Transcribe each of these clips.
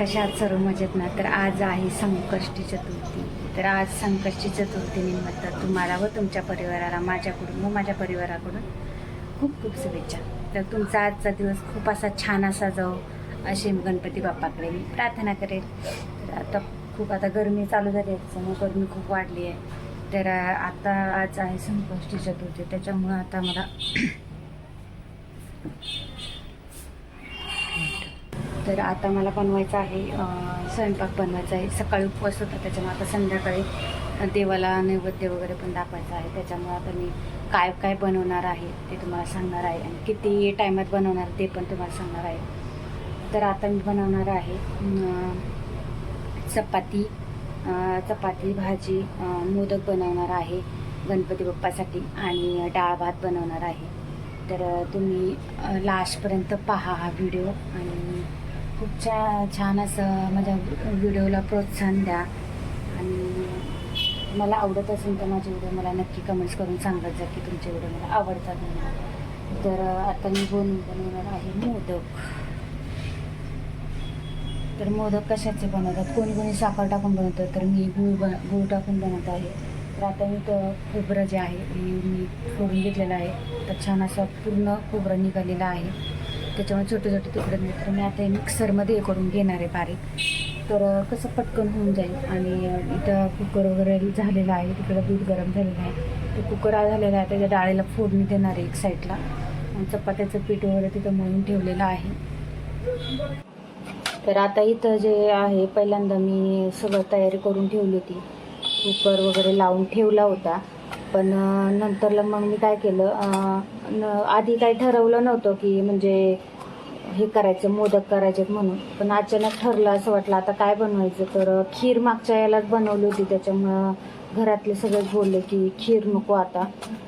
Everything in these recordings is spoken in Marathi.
कशा सर्व मजेत ना तर आज आहे संकष्टी चतुर्थी. तर आज संकष्टी चतुर्थी निमित्त तुम्हाला व तुमच्या परिवाराला माझ्याकडून व माझ्या परिवाराकडून खूप खूप शुभेच्छा. तर तुमचा आजचा दिवस खूप असा छान असा जाऊ अशी गणपती बाप्पाकडे मी प्रार्थना करेल. तर आता खूप आता गरमी चालू झाली आहे त्याच्यामुळे गरमी खूप वाढली आहे. तर आता आज आहे संकष्टी चतुर्थी त्याच्यामुळं आता मला तर आता मला बनवायचं आहे स्वयंपाक बनवायचा आहे. सकाळी उपवास होता त्याच्यामुळे आता संध्याकाळी देवाला नैवेद्य वगैरे पण दाखवायचं आहे. त्याच्यामुळे आता मी काय काय बनवणार आहे ते तुम्हाला सांगणार आहे आणि किती टायमात बनवणार ते पण तुम्हाला सांगणार आहे. तर आता मी बनवणार आहे चपाती. चपाती भाजी मोदक बनवणार आहे गणपती बाप्पासाठी आणि डाळ भात बनवणार आहे. तर तुम्ही लास्टपर्यंत पहा हा व्हिडिओ आणि खूप छा छान असं माझ्या व्हिडिओला प्रोत्साहन द्या. आणि मला आवडत असेल तर माझे व्हिडिओ मला नक्की कमेंट्स करून सांगत जा की तुमचे व्हिडिओ मला आवडतात म्हणून. तर आता मी बनवून बनवणार आहे मोदक. तर मोदक कशाचे बनवतात? कोणी कोणी साखर टाकून बनवतात तर मी गूळ बन गूळ टाकून बनवत आहे. तर आता मी तर खोबरं जे आहे हे मी फोडून घेतलेलं आहे. तर छान असं पूर्ण खोबरं निघालेलं आहे. त्याच्यामुळे छोटे छोटे तुकडे नाही तर मी आता हे मिक्सरमध्ये हे करून घेणार आहे बारीक. तर कसं पटकन होऊन जाईल आणि इथं कुकर वगैरे झालेलं आहे तिकडं दूध गरम झालेलं आहे. तो कुकर झालेला आहे त्याच्या डाळीला फोडणी देणार आहे एक साईडला आणि चपात्याचं पीठ वगैरे तिथं मळून ठेवलेलं आहे. तर आता इथं जे आहे पहिल्यांदा मी सगळं तयारी करून ठेवली होती. कुकर वगैरे लावून ठेवला होता. पण नंतरला मग मी काय केलं न- आधी काही ठरवलं नव्हतं की म्हणजे हे करायचं मोदक करायचे म्हणून. पण अचानक ठरलं असं वाटलं आता काय बनवायचं? तर खीर मागच्या यालाच बनवली होती त्याच्यामुळं घरातले सगळेच बोलले की खीर नको आता.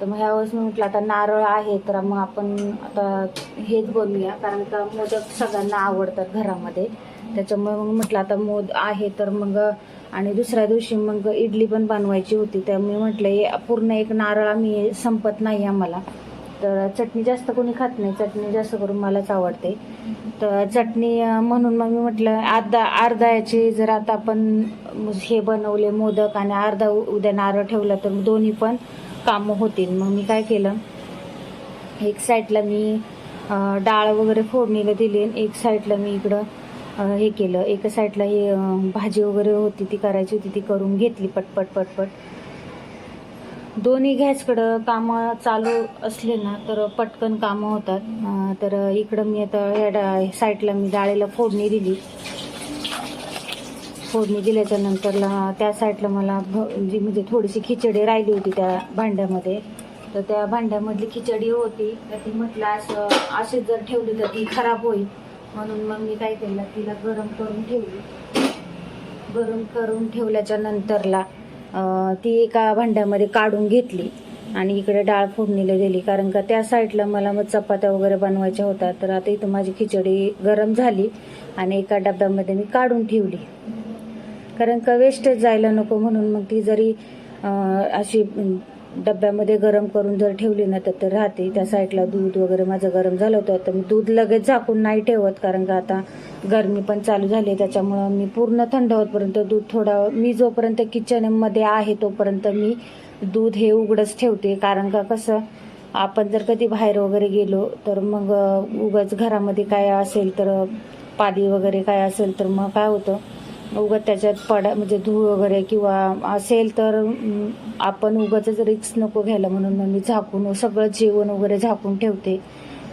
तर मग ह्यावेळेस मी म्हटलं आता नारळ आहे तर मग आपण आता हेच बनवूया कारण का मोदक सगळ्यांना आवडतात घरामध्ये. त्याच्यामुळे मग म्हटलं आता मोद आहे तर मग आणि दुसऱ्या दिवशी मग इडली पण बनवायची होती. तर मी म्हटलं पूर्ण एक नारळ आम्ही संपत नाही आम्हाला. तर चटणी जास्त कोणी खात नाही. चटणी जास्त करून मलाच आवडते. तर चटणी म्हणून मग मी म्हटलं अर्धा अर्धा याची जर आता आपण हे बनवले मोदक आणि अर्धा उद्या नारळ ठेवला तर दोन्ही पण कामं होतील. मग मी काय केलं एक साईडला मी डाळ वगैरे फोडणीला दिली एक साईडला मी इकडं हे केलं. एका साईडला हे भाजी वगैरे होती ती करायची होती ती करून घेतली पटपट पटपट. दोन्ही गॅसकडं कामं चालू असले ना तर पटकन कामं होतात. तर इकडं मी आता ह्या डा साईडला मी डाळीला फोडणी दिली. फोडणी दिल्याच्या नंतरला त्या साईडला मला भ- जी म्हणजे थोडीशी खिचडी राहिली होती त्या भांड्यामध्ये तर त्या भांड्यामधली खिचडी होती. तर ती म्हटलं असं अशीच जर ठेवली तर ती खराब होईल. म्हणून मग मी काय केलं तिला गरम करून ठेवली. गरम करून ठेवल्याच्या नंतरला ती एका भांड्यामध्ये काढून घेतली आणि इकडे डाळ फोडणीला दिली कारण का त्या साईडला मला मग चपात्या वगैरे बनवायच्या होत्या. तर आता इथं माझी खिचडी गरम झाली आणि एका डब्यामध्ये मी काढून ठेवली. कारण का वेस्टेज जायला नको म्हणून मग ती जरी अशी डब्यामध्ये गरम करून जर ठेवली ना तर राहते. त्या साईडला दूध वगैरे माझं गरम झालं होतं. तर मी दूध लगेच झाकून नाही ठेवत कारण का आता गरमी पण चालू झाली आहे. त्याच्यामुळं मी पूर्ण थंड होतपर्यंत दूध थोडा मी जोपर्यंत किचनमध्ये आहे तोपर्यंत मी दूध हे उघडच ठेवते. कारण का कसं आपण जर कधी बाहेर वगैरे गेलो तर मग उगाच घरामध्ये काय असेल तर पाणी वगैरे काय असेल तर मग काय होतं? उगत त्याच्यात पडा म्हणजे धूळ वगैरे किंवा असेल तर आपण उगाच रिक्स नको घ्यायला म्हणून मग मी झाकून सगळं जेवण वगैरे झाकून ठेवते.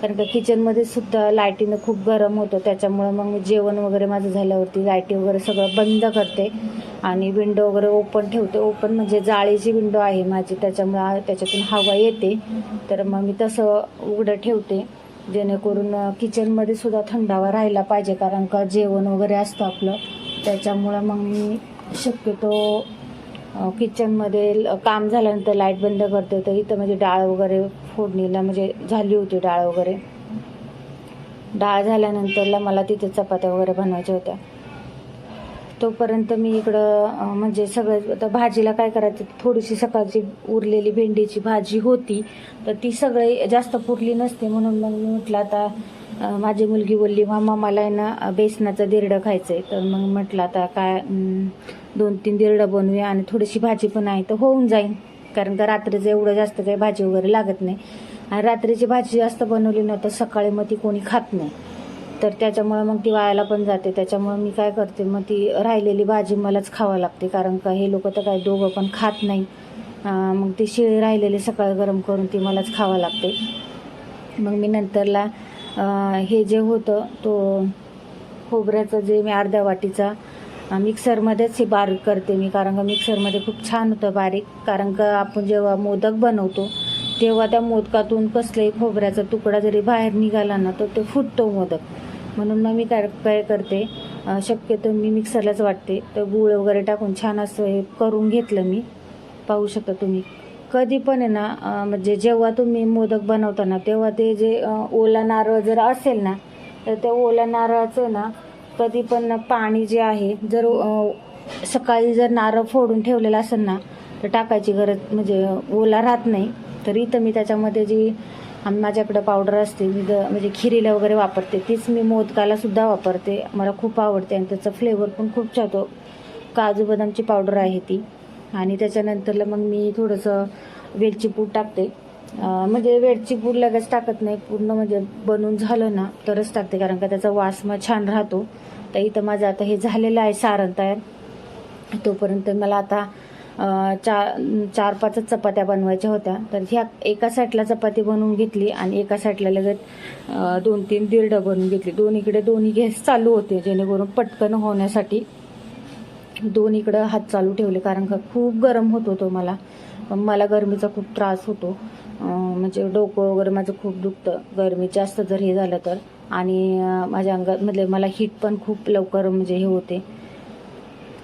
कारण का किचनमध्ये सुद्धा लाईटीनं खूप गरम होतं त्याच्यामुळं मग मी जेवण वगैरे माझं झाल्यावरती लाईटी वगैरे सगळं बंद करते. आणि विंडो वगैरे ओपन ठेवते. ओपन म्हणजे जाळीची विंडो आहे माझी त्याच्यामुळं त्याच्यातून हवा येते. तर मग मी तसं उघडं ठेवते. जेणेकरून किचनमध्ये सुद्धा थंडावा राहायला पाहिजे कारण का जेवण वगैरे असतं आपलं. त्याच्यामुळं मग मी शक्यतो किचनमध्ये काम झाल्यानंतर लाइट बंद करते. तर इथं म्हणजे डाळ वगैरे फोडणीला म्हणजे झाली होती डाळ वगैरे. डाळ झाल्यानंतरला मला तिथे चपात्या वगैरे बनवायच्या होत्या. तोपर्यंत मी इकडं म्हणजे सगळं आता भाजीला काय करायचं थोडीशी सकाळची उरलेली भेंडीची भाजी होती तर ती सगळी जास्त पुरली नसते म्हणून मग मी म्हटलं आता माझी मुलगी बोलली मामा मला आहे ना बेसनाचं दिरडं खायचं आहे तर मग म्हटलं आता काय दोन तीन दिरडं बनवूया आणि थोडीशी भाजी पण आहे तर होऊन जाईल कारण का रात्रीचं एवढं जास्त काही भाजी वगैरे लागत नाही. आणि रात्रीची भाजी जास्त बनवली ना तर सकाळी मग ती कोणी खात नाही. तर त्याच्यामुळं मग ती वायाला पण जाते. त्याच्यामुळं मी काय करते मग ती राहिलेली भाजी मलाच खावं लागते. कारण का हे लोक तर काय दोघं पण खात नाही. मग ती शिळी राहिलेली सकाळी गरम करून ती मलाच खावं लागते. मग मी नंतरला हे जे होतं तो खोबऱ्याचं जे मी अर्ध्या वाटीचा मिक्सरमध्येच हे बारीक करते मी. कारण का मिक्सरमध्ये खूप छान होतं बारीक. कारण का आपण जेव्हा मोदक बनवतो तेव्हा त्या मोदकातून कसलाही खोबऱ्याचा तुकडा जरी बाहेर निघाला ना तर ते फुटतो मोदक. म्हणून मग मी काय काय करते शक्यतो मी मिक्सरलाच वाटते. तर गूळ वगैरे टाकून छान असं हे करून घेतलं मी. पाहू शकता तुम्ही. कधी पण आहे ना म्हणजे जेव्हा तुम्ही मोदक बनवताना तेव्हा ते जे ओला नारळ जर असेल ना तर त्या ओला नारळाचं ना कधी पण पाणी जे आहे जर सकाळी जर नारळ फोडून ठेवलेलं असेल ना तर टाकायची गरज म्हणजे ओला राहत नाही. तर इथं मी त्याच्यामध्ये जी आम- माझ्याकडं पावडर असते मी ज- म्हणजे खिरीला वगैरे वापरते. तीच मी मोदकाला सुद्धा वापरते. मला खूप आवडते आणि त्याचा फ्लेवर पण खूप छान काजू बदामची पावडर आहे ती. आणि त्याच्यानंतरला मग मी थोडंसं वेलची पूड टाकते. म्हणजे वेलची पूड लगेच टाकत नाही. पूर्ण म्हणजे बनून झालं ना तरच टाकते. कारण का त्याचा वास मग छान राहतो. तर इथं माझं आता हे झालेलं आहे सारण तयार. तोपर्यंत मला आता चार चार पाचच चपात्या बनवायच्या होत्या. तर ह्या एका साईडला चपाती बनवून घेतली आणि एका साईडला लगेच दोन तीन दिरडं बनवून घेतली. दोन इकडे दोन्ही गॅस चालू होते जेणेकरून पटकन होण्यासाठी दोन इकडं हात चालू ठेवले कारण का खूप गरम होत होतो मला. मला गरमीचा खूप त्रास होतो. म्हणजे डोकं वगैरे माझं खूप दुखतं. गरमी जास्त जर हे झालं तर. आणि माझ्या अंगात म्हणजे मला हीट पण खूप लवकर म्हणजे हे होते.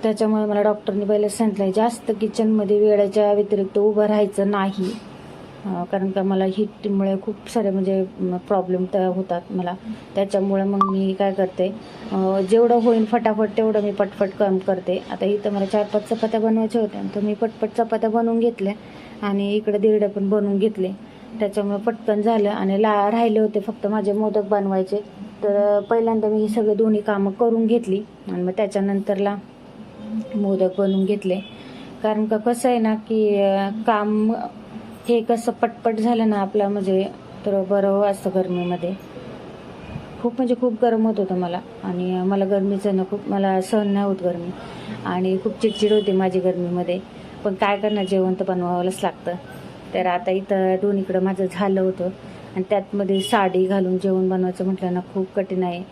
त्याच्यामुळे मला डॉक्टरनी पहिले सांगितलं जास्त किचनमध्ये वेळेच्या व्यतिरिक्त उभं राहायचं नाही. कारण का मला हिटमुळे खूप सारे म्हणजे प्रॉब्लेम तयार होतात मला. त्याच्यामुळे मग मी काय करते जेवढं होईल फटाफट तेवढं मी पटपट काम करते. आता इथं मला चार पाच चपात्या बनवायच्या होत्या तर मी पटपट चपात्या बनवून घेतल्या आणि इकडे दिरडे पण बनवून घेतले. त्याच्यामुळे पटकन झालं आणि ला राहिले होते फक्त माझे मोदक बनवायचे. तर पहिल्यांदा मी ही सगळे दोन्ही कामं करून घेतली आणि मग त्याच्यानंतरला मोदक बनवून घेतले. कारण का कसं आहे ना की काम हे कसं पटपट झालं ना आपला म्हणजे तर बरं असतं गरमीमध्ये. खूप म्हणजे खूप गरम होत होतं मला. आणि मला गरमीचं ना खूप मला सहन नाही होत गरमी. आणि खूप चिडचिड होती माझी गरमीमध्ये. पण काय करणार जेवण तर बनवावंच लागतं. तर आता इथं दोन्हीकडं माझं झालं होतं. आणि त्यातमध्ये साडी घालून जेवण बनवायचं म्हटलं ना खूप कठीण आहे.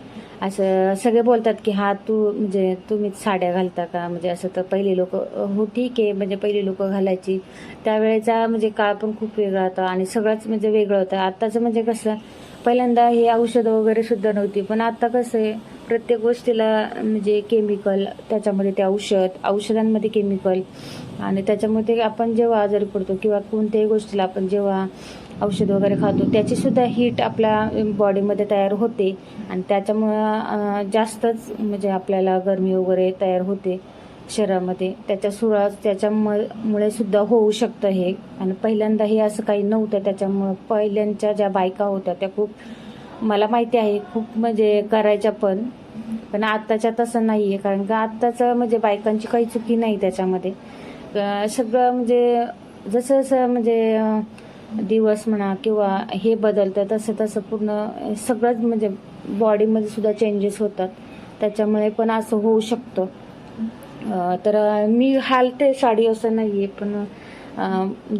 असं सगळे बोलतात की हा तू म्हणजे तुम्हीच साड्या घालता का? म्हणजे असं तर पहिले लोक हो ठीक आहे म्हणजे पहिले लोक घालायची. त्यावेळेचा म्हणजे काळ पण खूप वेगळा होता आणि सगळंच म्हणजे वेगळं होतं. आत्ताचं म्हणजे कसं पहिल्यांदा हे औषधं वगैरे सुद्धा नव्हती पण आत्ता कसं आहे प्रत्येक गोष्टीला म्हणजे केमिकल त्याच्यामध्ये ते औषध औषधांमध्ये केमिकल आणि त्याच्यामध्ये आपण जेव्हा आजारी पडतो किंवा कोणत्याही गोष्टीला आपण जेव्हा औषध वगैरे खातो. त्याचीसुद्धा हीट आपल्या बॉडीमध्ये तयार होते आणि त्याच्यामुळं जास्तच म्हणजे आपल्याला गरमी वगैरे तयार होते शरीरामध्ये. त्याच्या सुरा त्याच्यामुळे सुद्धा होऊ शकतं हे. आणि पहिल्यांदा हे असं काही नव्हतं. त्याच्यामुळं पहिल्यांच्या ज्या बायका होत्या त्या खूप मला माहिती आहे खूप म्हणजे करायच्या पण. पण आत्ताच्या तसं नाही आहे कारण का आत्ताचं म्हणजे बायकांची काही चुकी नाही त्याच्यामध्ये. सगळं म्हणजे जसं जसं म्हणजे दिवस म्हणा किंवा हे बदलतं तसं तसं पूर्ण सगळंच म्हणजे बॉडीमध्ये सुद्धा चेंजेस होतात. त्याच्यामुळे पण असं होऊ शकतं. तर मी हालते साडी असं नाही आहे पण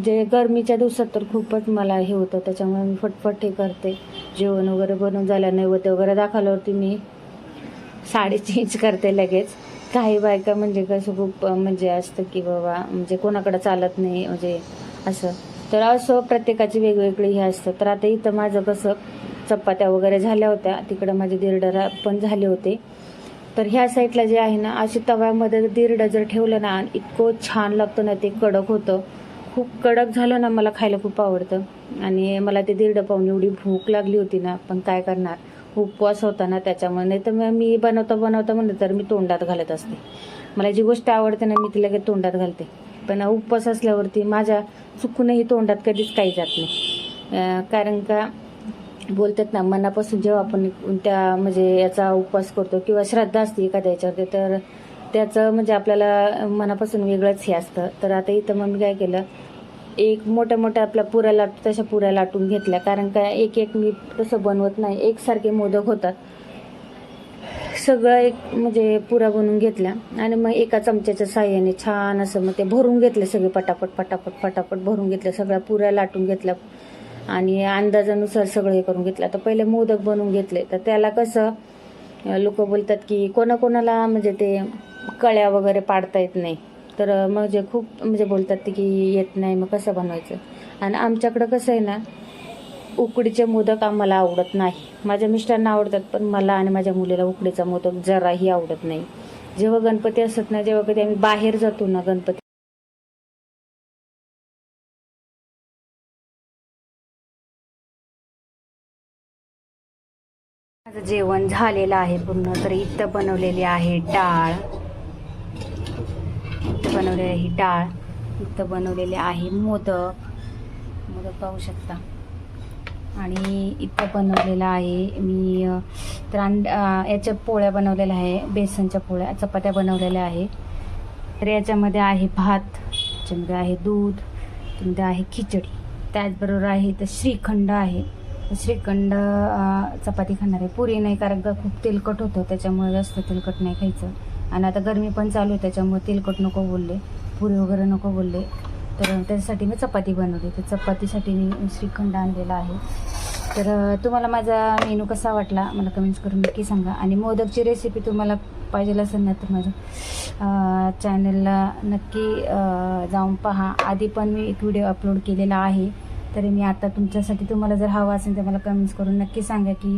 जे गरमीच्या दिवसात तर खूपच मला हे होतं. त्याच्यामुळे मी फटफट हे करते. जेवण वगैरे बनवून झालं नैवेद्य वगैरे दाखवल्यावरती मी साडी चेंज करते लगेच. काही बायका म्हणजे कसं खूप म्हणजे असतं की बाबा म्हणजे कोणाकडे चालत नाही म्हणजे असं. तर असं प्रत्येकाची वेगवेगळी हे असतं. तर आता इथं माझं कसं चपात्या वगैरे झाल्या होत्या. तिकडं माझे दिरडरा पण झाले होते. तर ह्या साईडला जे आहे ना अशी तव्यामध्ये दिरडं जर ठेवलं ना इतकं छान लागतं ना ते कडक होतं. खूप कडक झालं ना मला खायला खूप आवडतं. आणि मला ते दिरडं पाहून एवढी भूक लागली होती ना पण काय करणार? उपवास होता ना त्याच्यामुळे. नाही तर मग मी बनवता बनवता म्हणलं तर मी तोंडात घालत असते. मला जी गोष्ट आवडते ना मी ती लगेच तोंडात घालते. पण उपवास असल्यावरती माझ्या चुकूनही तोंडात कधीच काही जात नाही. कारण का बोलतात ना मनापासून जेव्हा आपण त्या म्हणजे याचा उपवास करतो किंवा श्रद्धा असते एखाद्या याच्यावरती तर त्याचं म्हणजे आपल्याला मनापासून वेगळंच हे असतं. तर आता इथं मग मी काय केलं एक मोठ्या मोठ्या आपल्या पुऱ्या लाट तशा पुऱ्या लाटून घेतल्या. कारण काय एक एक मी तसं बनवत नाही. एकसारखे मोदक होतात. सगळं एक म्हणजे पुऱ्या बनवून घेतल्या आणि मग एका चमच्याच्या साह्याने छान असं मग ते भरून घेतले सगळे पटापट पटापट पटापट भरून घेतले सगळ्या पुऱ्या लाटून घेतल्या आणि अंदाजानुसार सगळं हे करून घेतलं. आता पहिले मोदक बनवून घेतले. तर त्याला कसं लोक बोलतात की कोणाकोणाला म्हणजे ते कळ्या वगैरे पाडता येत नाही. तर म्हणजे खूप म्हणजे बोलतात ते की येत नाही मग कसं बनवायचं? आणि आमच्याकडं कसं आहे ना उकडीचे मोदक आम्हाला आवडत नाही. माझ्या मिस्टरांना आवडतात पण मला आणि माझ्या मुलीला उकडीचा मोदक जराही आवडत नाही. जेव्हा गणपती असत ना जेव्हा कधी आम्ही बाहेर जातो ना गणपती माझं जेवण झालेलं आहे पूर्ण तर इथं बनवलेली आहे डाळ. इथं बनवलेली आहे ही डाळ. इथं बनवलेले आहे मोदक. मोदक पाहू शकता. आणि इथं बनवलेलं आहे. मी त्रांड याच्या पोळ्या बनवलेल्या आहे. बेसनच्या पोळ्या चपात्या बनवलेल्या आहे. तर याच्यामध्ये आहे भात याच्यामध्ये आहे दूध त्याच्यामध्ये आहे खिचडी. त्याचबरोबर आहे तर श्रीखंड आहे. श्रीखंड चपाती खाणार आहे. पुरी नाही कारण का खूप तेलकट होतं. त्याच्यामुळे जास्त तेलकट नाही खायचं. आणि आता गरमी पण चालू आहे त्याच्यामुळे तेलकट नको बोलले. पुरी वगैरे नको बोलले. तर त्याच्यासाठी मी चपाती बनवली. तर चपातीसाठी मी श्रीखंड आणलेला आहे. तर तुम्हाला माझा मेनू कसा वाटला मला कमेंट्स करून नक्की सांगा. आणि मोदकची रेसिपी तुम्हाला पाहिजे असेल ना तर माझ्या चॅनलला नक्की जाऊन पहा. आधी पण मी एक व्हिडिओ अपलोड केलेला आहे. तरी मी आता तुमच्यासाठी तुम्हाला जर हवा असेल तर मला कमेंट्स करून नक्की सांगा की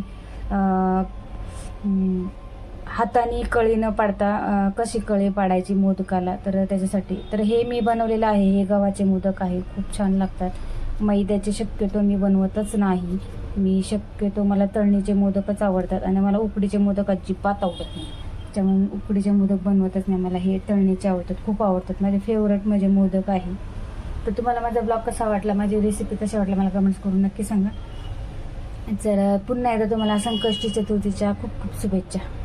हाताने कळी न पाडता कशी कळी पाडायची मोदकाला तर त्याच्यासाठी. तर हे मी बनवलेलं आहे हे गव्हाचे मोदक आहे खूप छान लागतात. मैद्याचे शक्यतो मी बनवतच नाही. मी शक्यतो मला तळणीचे मोदकच आवडतात आणि मला उकडीचे मोदक अजिबात आवडत नाही. त्यामुळे उकडीचे मोदक बनवतच नाही. मला हे तळणीचे आवडतात खूप आवडतात. माझे फेवरेट माझे म्हणजे मोदक आहे. तर तुम्हाला माझा ब्लॉग कसा वाटला माझी रेसिपी कशी वाटला मला कमेंट्स करून नक्की सांगा. जर पुन्हा एकदा तुम्हाला संकष्टी चतुर्थीच्या खूप खूप शुभेच्छा.